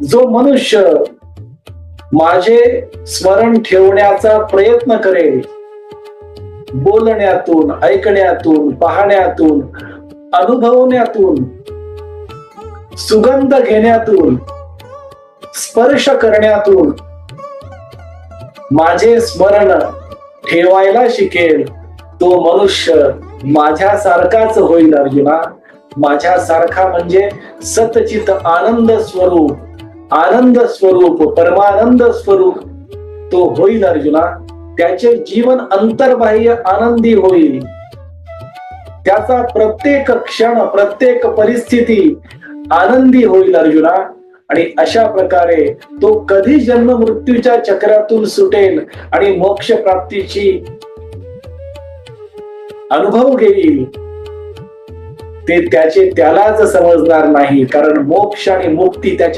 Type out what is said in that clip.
जो मनुष्य माझे स्मरण ठेवण्याचा प्रयत्न करेल बोलण्यातून ऐकण्यातून पाहण्यातून अनुभवण्यातून सुगंध घेण्यातून स्पर्श करण्यातून माझे स्मरण ठेवायला शिकेल तो मनुष्य माझ्यासारखाच होईल अर्जुना. माझ्यासारखा म्हणजे सतचित आनंद स्वरूप. आनंद स्वरूप परमानंद स्वरूप तो होईल अर्जुना. त्याचे जीवन अंतर्बाह्य आनंदी होईल. त्याचा प्रत्येक क्षण प्रत्येक परिस्थिती आनंदी होईल अर्जुना. आणि अशा प्रकारे तो कधी जन्म मृत्यूच्या चक्रातून सुटेल आणि मोक्ष प्राप्तीची अनुभव घेईल ते त्याचे त्यालाच समजणार नाही. कारण मोक्ष आणि मुक्ती त्याच्या